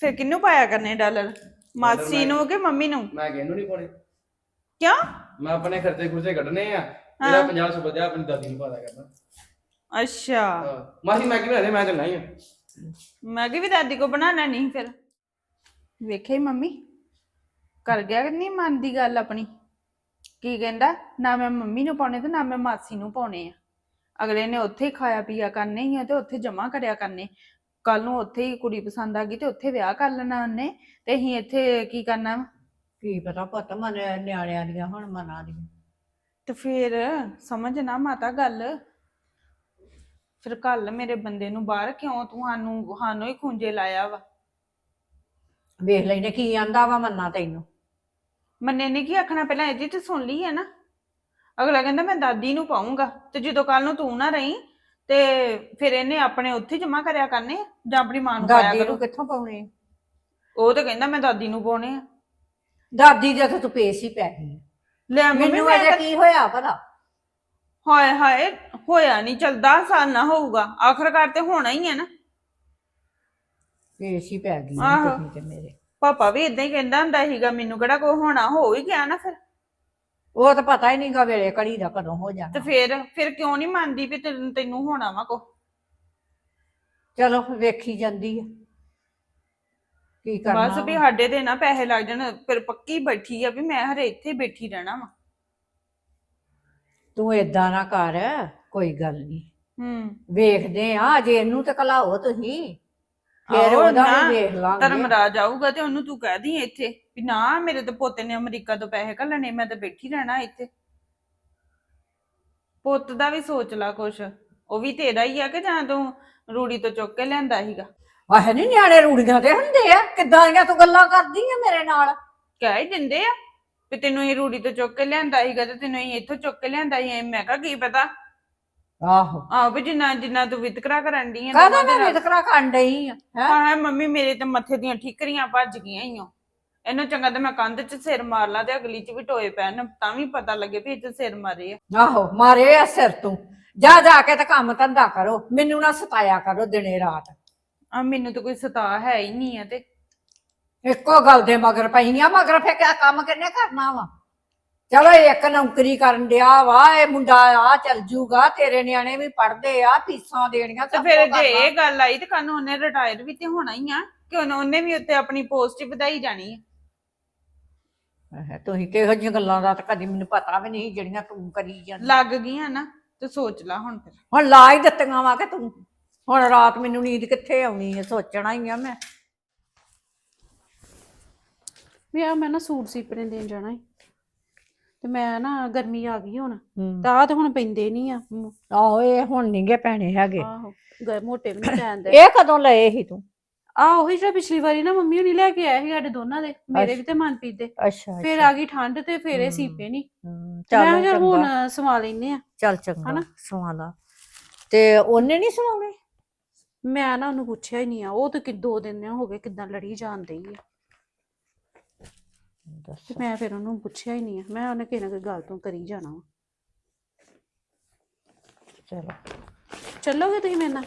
ਫਿਰ ਕਿਹਨੂੰ ਪਾਇਆ ਕਰਨੇ ਡਾਲਰ? ਮਾਸੀ ਨੂੰ ਕਿ ਮੰਮੀ ਨੂੰ? ਮੈਂ ਕਿਹਨੂੰ ਨਹੀਂ ਪਾਉਣੇ। ਕਿਉਂ? ਮੈਂ ਆਪਣੇ ਖਰਚੇ ਖੁਰਚੇ ਕੱਢਣੇ ਆ। ਜਿਹੜਾ 50 ਸੌ ਬਚਿਆ ਆਪਣੀ ਦਾਦੀ ਨੂੰ ਪਾ ਦਿਆ ਕਰਨਾ। ਅੱਛਾ। ਮਾਸੀ ਮੈਂ ਕਿਹਨਾਂ ਦੇ ਮੈਂ ਚੱਲਣਾ ਹੀ ਆ। ਮੈਗੀ ਵੀ ਦਾਦੀ ਕੋ ਬਣਾ ਲੈਣੀ ਸੀ ਫਿਰ। ਵੇਖਿਆ ਹੀ ਮੰਮੀ। ਕਰ ਗਿਆ ਕਿ ਨਹੀਂ ਮੰਨਦੀ ਗੱਲ ਆਪਣੀ? ਕੀ ਕਹਿੰਦਾ? ਨਾ ਮੈਂ ਮੰਮੀ ਨੂੰ ਪਾਉਣੇ ਤੇ ਨਾ ਮੈਂ ਮਾਸੀ ਨੂੰ ਪਾਉਣੇ ਆ। ਅਗਲੇ ਨੇ ਉੱਥੇ ਹੀ ਖਾਇਆ ਪੀਆ ਕਰਨੇ ਹੀ ਆ ਤੇ ਉੱਥੇ ਜਮਾ ਕਰਿਆ ਕਰਨੇ। ਕੱਲ ਨੂੰ ਉੱਥੇ ਹੀ ਕੁੜੀ ਪਸੰਦ ਆ ਗਈ ਤੇ ਉੱਥੇ ਵਿਆਹ ਕਰ ਲੈਣਾ ਉਹਨੇ ਤੇ ਅਸੀਂ ਇੱਥੇ ਕੀ ਕਰਨਾ ਵਾ? ਕੀ ਪਤਾ ਪੁੱਤ ਮਨ ਨਿਆਣਿਆਂ ਦੀਆਂ ਹੁਣ ਮਨਾਂ ਦੀਆਂ। ਤੇ ਫਿਰ ਸਮਝ ਨਾ ਮਾਤਾ ਗੱਲ। ਫਿਰ ਕੱਲ ਮੇਰੇ ਬੰਦੇ ਨੂੰ ਬਾਹਰ ਕਿਉਂ ਤੂੰ ਸਾਨੂੰ ਸਾਨੂੰ ਹੀ ਖੁੰਝੇ ਲਾਇਆ ਵਾ? ਵੇਖ ਲੈਨੇ ਕੀ ਆਂਦਾ ਵਾ ਮੰਨਾ ਤੈਨੂੰ। ਮੰਨੇ ਨੇ ਕੀ ਆਖਣਾ? ਪਹਿਲਾਂ ਇਹਦੀ ਤੇ ਸੁਣ ਲਈ ਹੈ ਨਾ। ਅਗਲਾ ਕਹਿੰਦਾ ਮੈਂ ਦਾਦੀ ਨੂੰ ਪਾਉਂਗਾ ਤੇ ਜਦੋਂ ਕੱਲ ਨੂੰ ਤੂੰ ਨਾ ਰਹੀਂ ਤੇ ਫਿਰ ਇਹਨੇ ਆਪਣੇ ਉੱਥੇ ਜਮਾ ਕਰਿਆ ਕਰਨੇ ਆ, ਜਾਂ ਆਪਣੀ ਮਾਂ ਨੂੰ ਪਾਇਆ ਦਾਦੀ ਕਰੂ? ਕਿੱਥੋਂ ਪਾਉਣੇ ਉਹ ਤਾਂ ਕਹਿੰਦਾ ਮੈਂ ਦਾਦੀ ਨੂੰ ਪਾਉਣੇ ਆ। ਦਾਦੀ ਦੇ ਤਾਂ ਤੂੰ ਪੇਸ ਹੀ ਪੈ ਗਈ ਲੈ ਮੰਮੀ ਮੈਨੂੰ ਮੈਂ ਅਜੇ ਤਾਂ- ਕੀ ਹੋਇਆ ਭਲਾ? ਹਾਏ ਹਾਏ ਹੋਇਆ ਨਹੀਂ ਚੱਲ 10 ਸਾਲ ਨਾ ਹੋਊਗਾ। ਆਖਰਕਾਰ ਤੇ ਹੋਣਾ ਹੀ ਹੈ ਨਾ। ਪੇਸ ਹੀ ਪੈ ਗਈ ਆਹੋ। ਤੁਸੀਂ ਤੇ ਮੇਰੇ। ਪਾਪਾ ਵੀ ਇਦਾਂ ਹੀ ਕਹਿੰਦਾ ਹੁੰਦਾ ਸੀਗਾ ਮੈਨੂੰ ਕਿਹੜਾ ਕੋ ਹੋਣਾ ਹੋ ਹੀ ਗਿਆ ਨਾ ਫਿਰ। ਉਹ ਤਾਂ ਪਤਾ ਹੀ ਨਹੀਂਗਾ ਵੇਲੇ ਘੜੀ ਦਾ ਕਦੋਂ ਹੋ ਤੇ ਜਾਣਾ ਫਿਰ ਫਿਰ ਕਿਉਂ ਨਹੀਂ ਮੰਨਦੀ ਵੀ ਤੈਨੂੰ ਤੈਨੂੰ ਹੋਣਾ ਵਾ ਕੋ ਚਲੋ ਵੇਖੀ ਜਾਂਦੀ ਹੈ ਕੀ ਕਰਨਾ ਬਸ ਵੀ। ਸਾਡੇ ਦੇ ਨਾ ਪੈਸੇ ਲੱਗ ਜਾਣ ਫਿਰ ਪੱਕੀ ਬੈਠੀ ਆ ਵੀ ਮੈਂ ਹਰੇ ਇੱਥੇ ਬੈਠੀ ਰਹਿਣਾ ਵਾ। ਤੂੰ ਏਦਾਂ ਨਾ ਕਰ ਕੋਈ ਗੱਲ ਨਹੀਂ ਹੂੰ। ਵੇਖਦੇ ਆ ਅਜੇ ਇਹਨੂੰ ਤੇ ਕਲਾਓ ਤੁਸੀਂ ਫਿਰ ਆਹੋ, ਉਹਦਾ ਨਾ, ਵੀ ਵੇਖ ਲਾਂਗੇ। ਧਰਮਰਾਜ ਆਊਗਾ ਤੇ ਉਹਨੂੰ ਤੂੰ ਕਹਿ ਦੀ ਇੱਥੇ। ਵੀ ਨਾ ਮੇਰੇ ਤੇ ਪੋਤੇ ਨੇ ਅਮਰੀਕਾ ਤੋਂ ਪੈਸੇ ਘੱਲਣੇ ਮੈਂ ਤਾਂ ਬੈਠੀ ਰਹਿਣਾ ਇੱਥੇ। ਪੁੱਤ ਦਾ ਵੀ ਸੋਚ ਲਾ ਕੁਛ ਉਹ ਵੀ ਤੇਰਾ ਹੀ ਆ ਕਿ ਜਾਂ ਤੂੰ ਰੂੜੀ ਤੋਂ ਚੁੱਕ ਕੇ ਲਿਆਂਦਾ ਸੀਗਾ? ਆਹ ਨਹੀਂ ਨਿਆਣੇ ਰੂੜੀਆਂ ਤੇ ਹੁੰਦੇ ਆ? ਕਿੱਦਾਂ ਦੀਆਂ ਤੂੰ ਗੱਲਾਂ ਕਰਦੀ ਆ ਮੇਰੇ ਨਾਲ? ਕਹਿ ਹੀ ਦਿੰਦੇ ਆ ਵੀ ਤੈਨੂੰ ਇਹ ਰੂੜੀ ਤੋਂ ਚੁੱਕ ਕੇ ਲਿਆਂਦਾ ਸੀਗਾ ਤੇ ਤੈਨੂੰ ਇਹ ਇੱਥੋਂ ਚੁੱਕ ਕੇ ਲਿਆਂਦਾ ਸੀ ਮੈਂ ਕਿਹਾ ਕੀ ਪਤਾ? ਆਹੋ। ਆਹ ਵੀ ਜਿੰਨਾ ਜਿੰਨਾ ਤੂੰ ਵਿਤਕਰਾ ਕਰਨ ਦੀ ਆ ਕਾਹਦਾ ਮੈਂ। ਵਿਤਕਰਾ ਕਰਨ ਡਈ ਆ ਹੈ? ਮੰਮੀ ਮੇਰੇ ਤੇ ਮੱਥੇ ਦੀਆਂ ਠੀਕਰੀਆਂ ਭੱਜ ਗਈਆਂ ਈਓ ਇਹਨੂੰ ਚੰਗਾ ਤੇ ਮੈਂ ਕੰਧ 'ਚ ਸਿਰ ਮਾਰ ਲਾਂ ਤੇ ਅਗਲੀ 'ਚ ਵੀ ਟੋਏ ਪੈਣ ਤਾਂ ਵੀ ਪਤਾ ਲੱਗੇ ਵੀ ਇਹ 'ਚ ਸਿਰ ਮਾਰੇ ਆ। ਆਹੋ ਮਾਰੇ ਆ ਸਿਰ ਤੂੰ। ਜਾ ਜਾ ਕੇ ਤੇ ਕੰਮ ਧੰਦਾ ਕਰੋ ਮੈਨੂੰ ਨਾ ਸਤਾਇਆ ਕਰੋ ਦਿਨੇ ਰਾਤ। ਆ ਮੈਨੂੰ ਤਾਂ ਕੋਈ ਸਤਾ ਹੈ ਹੀ ਨਹੀਂ ਆ ਤੇ। ਇੱਕੋ ਗੱਲ ਦੇ ਮਗਰ ਪਈਆਂ ਮਗਰ ਫੇ ਕਿਆ ਕੰਮ ਕਿੰਨੇ ਕਰਨਾ ਵਾ? ਚਲੋ ਇੱਕ ਨੌਕਰੀ ਕਰਨ ਡਿਆ ਵਾ ਇਹ ਮੁੰਡਾ ਆ ਚੱਲ ਜੂਗਾ ਤੇਰੇ ਨਿਆਣੇ ਵੀ ਪੜਦੇ ਆ ਫੀਸਾਂ ਦੇਣੀਆਂ ਤੇ ਸਭ ਫਿਰ ਜੇ ਕਰਨਾ। ਇਹ ਗੱਲ ਆਈ ਤੇ ਕੱਲ ਨੂੰ ਉਹਨੇ ਰਿਟਾਇਰ ਵੀ ਤੇ ਹੋਣਾ ਹੀ ਆ ਕਿ ਉਹਨੇ- ਉਹਨੇ ਵੀ ਉੱਤੇ ਆਪਣੀ ਪੋਸਟ ਹੀ ਵਧਾਈ ਜਾਣੀ ਆ। ਆਹ, ਤੁਸੀਂ ਕਿਹੋ ਜਿਹੀਆਂ ਗੱਲਾਂ ਦਾ ਤਾਂ ਕਦੀ ਮੈਨੂੰ ਪਤਾ ਵੀ ਨਹੀਂ ਜਿਹੜੀਆਂ ਤੂੰ ਕਰੀ ਜਾਂਦੀ। ਲੱਗ ਗਈਆਂ ਨਾ ਤੇ ਸੋਚ ਲਾ ਹੁਣ ਫਿਰ। ਹੁਣ ਲਾ ਹੀ ਦਿੱਤੀਆਂ ਵਾ ਕਿ ਤੂੰ। ਹੁਣ ਰਾਤ ਮੈਨੂੰ ਨੀਂਦ ਕਿੱਥੇ ਆਉਣੀ ਹੈ ਸੋਚਣਾ ਹੀ ਆ ਮੈਂ। ਵੀ ਆ ਮੈਂ ਨਾ ਸੂਟ ਸੀਪਣੇ ਦੇਣ ਜਾਣਾ ਹੈ ਤੇ ਮੈਂ ਨਾ ਗਰਮੀ ਆ ਗਈ ਹੁਣ। ਹੂੰ। ਤਾਂ ਤੇ ਹੁਣ ਪੈਂਦੇ ਨਹੀਂ ਆ। ਆਹੋ ਇਹ ਹੁਣ ਨਹੀਂਗੇ ਪੈਣੇ ਹੈਗੇ। ਆਹੋ ਮੋਟੇ ਵੀ ਨਹੀਂ ਪੈਂਦੇ ਇਹ ਕਦੋਂ ਲਏ ਸੀ ਤੂੰ? ਆ ਉਹੀ ਜਿਹੜਾ ਪਿਛਲੀ ਵਾਰੀ ਨਾ ਮੰਮੀ ਹੁਣੀ ਲੈ ਕੇ ਆਏ ਸੀ ਸਾਡੇ ਦੋਨਾਂ ਦੇ ਮੇਰੇ ਵੀ ਤੇ ਮਨਪ੍ਰੀਤ ਦੇ। ਅੱਛਾ ਫਿਰ ਆ ਗਈ ਠੰਡ ਤੇ ਫਿਰ ਇਹ। ਸੀਪੇ ਨਹੀਂ ਹੂੰ, ਚੱਲ ਚੱਲ ਹੁਣ ਸਵਾ ਲੈਨੇ ਆ। ਚੱਲ ਚੰਗਾ ਹਨਾ? ਸਵਾ ਲਾ। ਤੇ ਉਹਨੇ ਨਹੀਂ ਸਵਾਉਣੇ? ਮੈਂ ਨਾ ਉਹਨੂੰ ਪੁੱਛਿਆ ਹੀ ਨਹੀਂ ਆ ਉਹ ਤੇ ਕਿ ਦੋ ਦਿਨ ਹੋ ਗਏ ਕਿਦਾਂ ਲੜੀ ਜਾਂਦੀ ਆ। ਦੱਸ। ਮੈਂ ਫਿਰ ਉਹਨੂੰ ਪੁੱਛਿਆ ਹੀ ਨਹੀਂ ਆ ਮੈਂ ਉਹਨੇ ਕਿਸੇ ਨਾ ਕੋਈ ਗੱਲ ਤੋਂ ਕਰੀ ਜਾਣਾ ਚਲੋ। ਚੱਲੋਗੇ ਤੁਸੀਂ ਮੇਰੇ ਨਾਲ?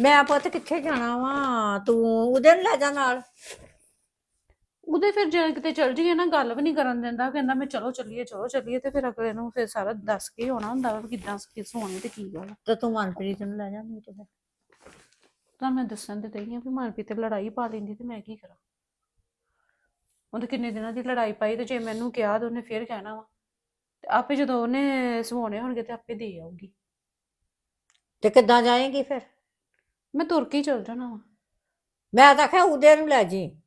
ਮੈਂ ਪੁੱਤ ਕਿੱਥੇ ਜਾਣਾ ਵਾ? ਤੂੰ ਉਹਦੇ ਨੂੰ ਲੈ ਜਾ ਨਾਲ। ਉਹਦੇ ਫਿਰ ਜੇ ਕਿਤੇ ਚਲ ਜੀਏ ਨਾ ਗੱਲ ਵੀ ਨਹੀਂ ਕਰਨ ਦਿੰਦਾ ਕਹਿੰਦਾ ਮੈਂ ਚਲੋ ਚੱਲੀਏ ਚਲੋ ਚੱਲੀਏ ਤੇ ਫਿਰ ਅਗਲੇ ਨੂੰ ਫਿਰ ਸਾਰਾ ਦੱਸ ਕੇ ਆਉਣਾ ਹੁੰਦਾ ਵਾ ਵੀ ਕਿੱਦਾਂ ਕਿ ਸੋਣੀ ਤੇ ਕੀ ਗੱਲ। ਤੇ ਤੂੰ ਮਨਪ੍ਰੀਤ ਨੂੰ ਲੈ ਜਾ ਨਹੀਂ ਤੇ ਫਿਰ। ਤੁਹਾਨੂੰ ਮੈਂ ਦੱਸਣ ਤੇ ਦਈ ਆ ਵੀ ਮਨਪ੍ਰੀਤ ਤੇ ਲੜਾਈ ਪਾ ਲੈਂਦੀ ਤੇ ਮੈਂ ਕੀ ਕਰਾਂ? ਉਹਦੇ ਕਿੰਨੇ ਦਿਨਾਂ ਦੀ ਲੜਾਈ ਪਾਈ ਤੇ ਜੇ ਮੈਨੂੰ ਕਿਹਾ ਤੇ ਉਹਨੇ ਫੇਰ ਕਹਿਣਾ ਵਾ। ਤੇ ਆਪੇ ਜਦੋਂ ਉਹਨੇ ਸਵਾਉਣੇ ਹੋਣਗੇ ਤੇ ਆਪੇ ਦੇ ਆਊਗੀ। ਤੇ ਕਿੱਦਾਂ ਜਾਏਂਗੀ ਫਿਰ? ਮੈਂ ਤੁਰ ਕੇ ਹੀ ਚਲ ਜਾਣਾ ਵਾ। ਮੈਂ ਤਾਂ ਕਿਹਾ ਉਹਦੇ ਨੂੰ ਲੈ ਜੀ।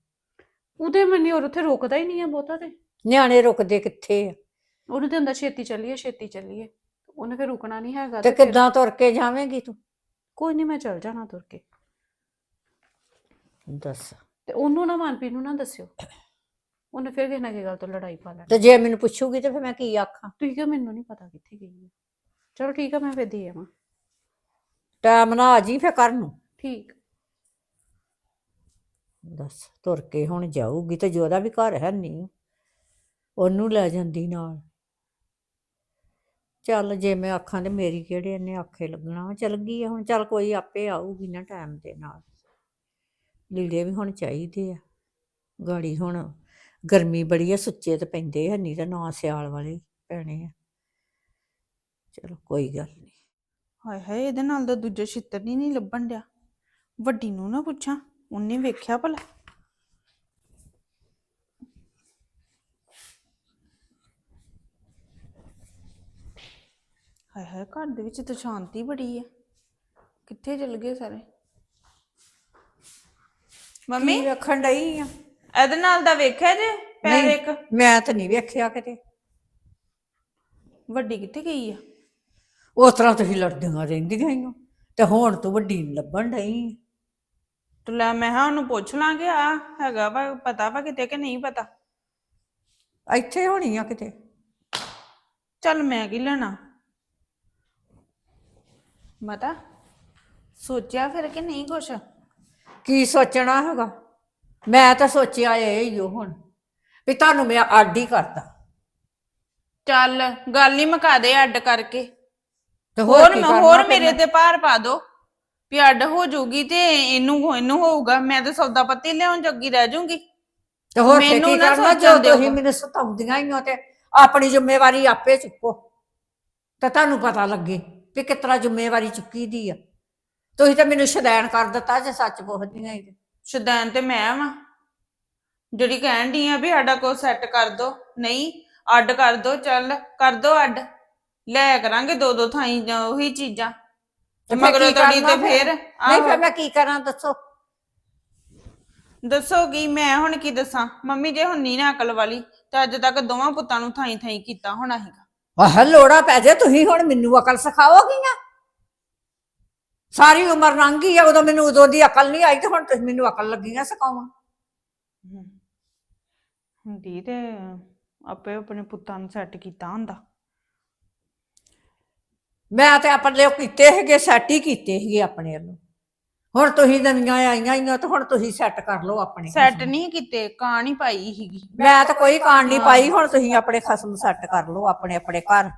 ਉਹਦੇ ਮੈਨੂੰ ਹੋਰ ਉੱਥੇ ਰੁਕਦਾ ਹੀ ਨਹੀਂ ਆ ਬਹੁਤਾ ਤੇ। ਨਿਆਣੇ ਰੁਕਦੇ ਕਿੱਥੇ ਆ? ਉਹਨੂੰ ਤੇ ਹੁੰਦਾ ਛੇਤੀ ਚੱਲੀਏ ਛੇਤੀ ਚੱਲੀਏ। ਉਹਨੇ ਫਿਰ ਰੁਕਣਾ ਨਹੀਂ ਹੈਗਾ ਤੇ ਫਿਰ- ਕਿੱਦਾਂ ਤੁਰ ਕੇ ਜਾਵੇਂਗੀ ਤੂੰ? ਕੋਈ ਨਹੀਂ ਮੈਂ ਚਲ ਜਾਣਾ ਤੁਰ ਕੇ। ਦੱਸ। ਤੇ ਉਹਨੂੰ ਨਾ ਮਨਪ੍ਰੀਤ ਨੂੰ ਨਾ ਦੱਸਿਓ। ਉਹਨੇ ਫਿਰ ਕਿਸੇ ਨਾ ਕਿਸੇ ਗੱਲ ਤੋਂ ਲੜਾਈ ਪਾ ਲੈਣੀ। ਤੇ ਜੇ ਮੈਨੂੰ ਪੁੱਛੂਗੀ ਤੇ ਫਿਰ ਮੈਂ ਕੀ ਆਖਾਂ? ਤੁਸੀਂ ਕਿਹਾ ਮੈਨੂੰ ਨਹੀਂ ਪਤਾ ਕਿੱਥੇ ਗਈ ਹੈ ਚਲੋ ਠੀਕ ਆ ਮੈਂ ਫਿਰ ਦੇ ਆਵਾਂ। ਟਾਈਮ ਨਾਲ ਆ ਜੀ ਫਿਰ ਕਰਨ ਨੂੰ। ਠੀਕ। ਦੱਸ ਤੁਰ ਕੇ ਹੁਣ ਜਾਊਗੀ ਤੇ ਜੋਦਾ ਵੀ ਘਰ ਹੈ ਨਹੀਂ ਉਹਨੂੰ ਲੈ ਜਾਂਦੀ ਨਾਲ। ਚੱਲ ਜੇ ਮੈਂ ਆਖਾਂ ਤੇ ਮੇਰੀ ਕਿਹੜੇ ਇਹਨੇ ਆਖੇ ਲੱਗਣਾ। ਚੱਲ ਗਈ ਆ ਹੁਣ ਚੱਲ ਕੋਈ ਆਪੇ ਆਊਗੀ ਨਾ ਟਾਈਮ ਦੇ ਨਾਲ। ਲੀੜੇ ਵੀ ਹੁਣ ਚਾਹੀਦੇ ਆ। ਗਾੜੀ ਹੁਣ ਗਰਮੀ ਬੜੀ ਆ ਸੁੱਚੇ ਤੇ ਪੈਂਦੇ ਆ ਨਹੀਂ ਤਾਂ ਨਾ ਸਿਆਲ ਵਾਲੇ ਪੈਣੇ ਆ। ਚਲੋ ਕੋਈ ਗੱਲ ਨਹੀਂ ਹਾਏ ਹਾਏ ਇਹਦੇ ਨਾਲ ਦਾ ਦੂਜਾ ਛਿੱਤਰ ਨਹੀਂ ਨਹੀਂ ਲੱਭਣ ਡਿਆ। ਵੱਡੀ ਨੂੰ ਨਾ ਪੁੱਛਾਂ ਉਹਨੇ ਵੇਖਿਆ ਭਲਾ? ਹਾਏ ਹਾਏ ਘਰ ਦੇ ਵਿੱਚ ਤਾਂ ਸ਼ਾਂਤੀ ਬੜੀ ਹੈ ਕਿੱਥੇ ਚਲ ਗਏ ਸਾਰੇ? ਮੰਮੀ? ਕੀ ਵੇਖਣ ਡਈ ਆ? ਇਹਦੇ ਨਾਲ ਦਾ ਵੇਖਿਆ ਜੇ ਪੈਰ ਨਹੀਂ, ਇੱਕ? ਮੈਂ ਤਾਂ ਨਹੀਂ ਵੇਖਿਆ ਕਿਤੇ। ਵੱਡੀ ਕਿੱਥੇ ਗਈ ਆ? ਉਸ ਤਰ੍ਹਾਂ ਤੁਸੀਂ ਲੜਦੀਆਂ ਰਹਿੰਦੀਆਂ ਹੀ ਹੋ ਤੇ ਹੁਣ ਤੂੰ ਵੱਡੀ ਨੂੰ ਲੱਭਣ ਡਈ ਆਂ। ਤੇ ਲੈ ਮੈਂ ਹਾਂ ਉਹਨੂੰ ਪੁੱਛ ਲਾਂਗੇ ਆ ਹੈਗਾ ਵਾ ਪਤਾ ਵਾ ਕਿਤੇ ਕਿ ਨਹੀਂ ਪਤਾ। ਇੱਥੇ ਹੋਣੀ ਆ ਕਿਤੇ? ਚੱਲ ਮੈਂ ਕੀ ਲੈਣਾ? ਮਤਾ ਸੋਚਿਆ ਫਿਰ ਕਿ ਨਹੀਂ ਕੁਛ? ਕੀ ਸੋਚਣਾ ਹੈਗਾ? ਮੈਂ ਤਾਂ ਸੋਚਿਆ ਇਹ ਹੀ ਓ ਹੁਣ ਵੀ ਤੁਹਾਨੂੰ ਮੈਂ ਅੱਡ ਹੀ ਕਰਦਾ ਚੱਲ ਗੱਲ ਹੀ ਮੁਕਾ ਦੇ ਅੱਡ ਕਰਕੇ। ਤੇ ਹੋਰ ਕੀ ਕਰਨਾ ਹੋਰ ਮੇਰੇ? ਤੇ ਭਾਰ ਪਾ ਦੋ। ਵੀ ਅੱਡ ਹੋ ਜਾਊਗੀ ਤੇ ਇਹਨੂੰ ਇਹਨੂੰ ਹੋਊਗਾ। ਮੈਂ ਤੇ ਸੌਦਾ ਪੱਤੀ ਲਿਆਉਣ ਜੋਗੀ ਰਹਿ ਜਾਊਂਗੀ। ਤੇ ਹੋਰ ਫਿਰ ਮੈਨੂੰ ਕੀ ਨਾ ਕਰਨਾ? ਸੋਚਣ ਜੋ ਦਿਓ। ਤੁਸੀਂ ਮੈਨੂੰ ਸਤਾਉਂਦੀਆਂ ਹੀ ਹੋ ਤੇ ਆਪਣੀ ਜ਼ਿੰਮੇਵਾਰੀ ਆਪੇ ਚੁੱਕੋ। ਤੇ ਤੁਹਾਨੂੰ ਪਤਾ ਲੱਗੇ ਵੀ ਕਿਤਰਾ ਜ਼ਿੰਮੇਵਾਰੀ ਚੁੱਕੀ ਦੀ ਆ। ਤੁਸੀਂ ਤਾਂ ਮੈਨੂੰ ਸ਼ਦੈਣ ਕਰ ਦਿੱਤਾ ਜੇ ਸੱਚ ਪੁੱਛਦੀਆਂ ਹੀ ਤੇ। ਸ਼ੁਦੈਨ ਤੇ ਮੈਂ ਵਾਂ। ਜਿਹੜੀ ਕਹਿਣ ਦੀ ਆ ਵੀ ਸਾਡਾ ਕੋ ਸੈੱਟ ਕਰ ਦੋ। ਨਹੀਂ ਅੱਡ ਕਰ ਦੋ ਚੱਲ ਕਰ ਦੋ ਅੱਡ। ਲੈ ਕਰਾਂਗੇ ਦੋ ਦੋ ਥਾਈਂ ਜਾਂ ਉਹੀ ਚੀਜ਼ਾਂ। ਤੇ ਫਿਰ ਮਗਰੋਂ ਕੀ ਤੁਹਾਡੀ ਕਰਨਾ ਤੇ ਫੇਰ? ਨਹੀਂ ਫਿਰ। ਮੈਂ ਕੀ ਕਰਾਂ ਦੱਸੋ। ਦੱਸੋ ਕੀ ਮੈਂ ਹੁਣ ਕੀ ਦੱਸਾਂ? ਮੰਮੀ ਜੇ ਹੁੰਨੀ ਨਾ ਅਕਲ ਵਾਲੀ ਤੇ ਅੱਜ ਤੱਕ ਦੋਵਾਂ ਪੁੱਤਾਂ ਨੂੰ ਥਾਈ ਥਾਈ ਕੀਤਾ ਹੋਣਾ ਸੀਗਾ। ਆਹ ਲੋੜਾ ਪੈ ਜੇ ਤੁਸੀਂ ਹੁਣ ਮੈਨੂੰ ਅਕਲ ਸਿਖਾਓਗੀਆਂ। ਸਾਰੀ ਉਮਰ ਲੰਘ ਗਈ ਆ ਉਦੋਂ ਮੈਨੂੰ ਉਦੋਂ ਦੀ ਅਕਲ ਨਹੀਂ ਆਈ ਤੇ ਹੁਣ ਤੁਸੀਂ ਮੈਨੂੰ ਅਕਲ ਲੱਗੀਆਂ ਸਿਖਾਉਣ। ਹੁੰਦੀ ਤੇ ਆਪੇ ਆਪਣੇ ਪੁੱਤਾਂ ਨੂੰ ਸੈੱਟ ਕੀਤਾ ਹੁੰਦਾ। ਮੈਂ ਤੇ ਆਪਣੇ ਲਈ ਕੀਤੇ ਹੈਗੇ ਸੈੱਟ ਹੀ ਕੀਤੇ ਹੈਗੇ ਆਪਣੇ ਵੱਲੋਂ। ਹੁਣ ਤੁਸੀਂ ਨਵੀਆਂ ਆਈਆਂ ਹੀ ਤਾਂ ਹੁਣ ਤੁਸੀਂ ਸੈੱਟ ਕਰ ਲਓ ਆਪਣੇ ਸੈੱਟ। ਨਹੀਂ ਕੀਤੇ ਕਹਾਣੀ ਪਾਈ ਸੀਗੀ। ਮੈਂ ਤਾਂ ਕੋਈ ਕਾਂਡ ਨਹੀਂ ਪਾਈ ਹੁਣ ਤੁਸੀਂ ਆਪਣੇ ਖਸਮ ਸੈੱਟ ਕਰ ਲਓ ਆਪਣੇ ਆਪਣੇ ਘਰ।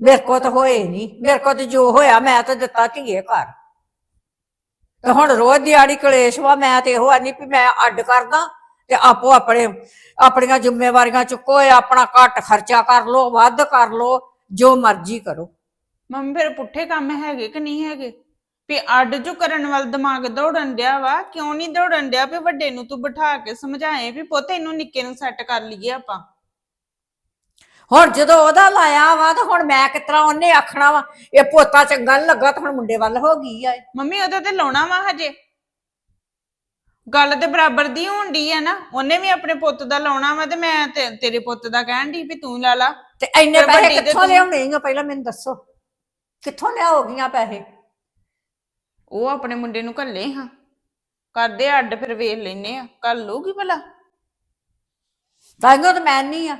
ਮੇਰੇ ਕੋ ਤਾਂ ਹੋਏ ਨਹੀਂ ਮੇਰੇ ਕੋ ਤੇ ਜੋ ਹੋਇਆ ਮੈਂ ਤਾਂ ਦਿੱਤਾ ਧੀਏ ਘਰ। ਤੇ ਹੁਣ ਰੋਜ਼ ਦਿਹਾੜੀ ਕਲੇਸ਼ ਵਾ ਮੈਂ ਤੇ ਇਹੋ ਆਨੀ ਵੀ ਮੈਂ ਅੱਡ ਕਰਦਾ ਤੇ ਆਪੋ ਆਪਣੇ ਆਪਣੀਆਂ ਜ਼ਿੰਮੇਵਾਰੀਆਂ ਚੁੱਕੋ ਇਹ ਆਪਣਾ ਘੱਟ ਖਰਚਾ ਕਰ ਲਓ ਵੱਧ ਕਰ ਲਓ ਜੋ ਮਰਜ਼ੀ ਕਰੋ। ਮੰਮੀ ਫਿਰ ਪੁੱਠੇ ਕੰਮ ਹੈਗੇ ਕਿ ਨਹੀਂ ਹੈਗੇ? ਵੀ ਅੱਡ ਜੋ ਕਰਨ ਵੱਲ ਦਿਮਾਗ ਦੌੜਨ ਡਿਆ ਵਾ ਕਿਉਂ ਨਹੀਂ ਦੌੜਨ ਡਿਆ ਵੀ ਵੱਡੇ ਨੂੰ ਤੂੰ ਬਿਠਾ ਕੇ ਸਮਝਾਏ ਵੀ ਪੁੱਤ ਇਹਨੂੰ ਨਿੱਕੇ ਨੂੰ ਸੈੱਟ ਕਰ ਲਈਏ ਆਪਾਂ? ਹੁਣ ਜਦੋਂ ਉਹਦਾ ਲਾਇਆ ਵਾ ਤਾਂ ਹੁਣ ਮੈਂ ਕਿਤਰਾ ਉਹਨੇ ਆਖਣਾ ਵਾ ਇਹ ਪੋਤਾ ਚੰਗਾ ਨੀ ਲੱਗਾ ਤਾਂ ਹੁਣ ਮੁੰਡੇ ਵੱਲ ਹੋ ਗਈ ਆ ਇਹ। ਮੰਮੀ ਉਹਦੇ ਤੇ ਲਾਉਣਾ ਵਾ ਹਜੇ। ਗੱਲ ਤੇ ਬਰਾਬਰ ਦੀ ਡਈ ਆ ਨਾ ਉਹਨੇ ਵੀ ਆਪਣੇ ਪੁੱਤ ਦਾ ਲਾਉਣਾ ਵਾ ਤੇ ਮੈਂ ਤੇ- ਤੇਰੇ ਪੁੱਤ ਦਾ ਕਹਿਣ ਡਈ ਵੀ ਤੂੰ ਲਾ ਲਾ। ਤੇ ਇੰਨੇ ਤੇ ਪੈਸੇ ਵੱਡੀ ਤੇ ਕਿੱਥੋਂ ਤੂੰ- ਲਿਆਉਣੇ ਆ? ਪਹਿਲਾਂ ਮੈਨੂੰ ਦੱਸੋ। ਕਿੱਥੋਂ ਲਿਆਓਗੀਆਂ ਪੈਸੇ? ਉਹ ਆਪਣੇ ਮੁੰਡੇ ਨੂੰ ਘੱਲੇ ਹਾਂ। ਕਰਦੇ ਅੱਡ ਫਿਰ ਵੇਖ ਲੈਨੇ ਆ ਕੱਲ ਲਊਗੀ ਭਲਾ? ਤਾਈਓ ਤਾਂ ਮੈਂ ਨਹੀਂ ਆ।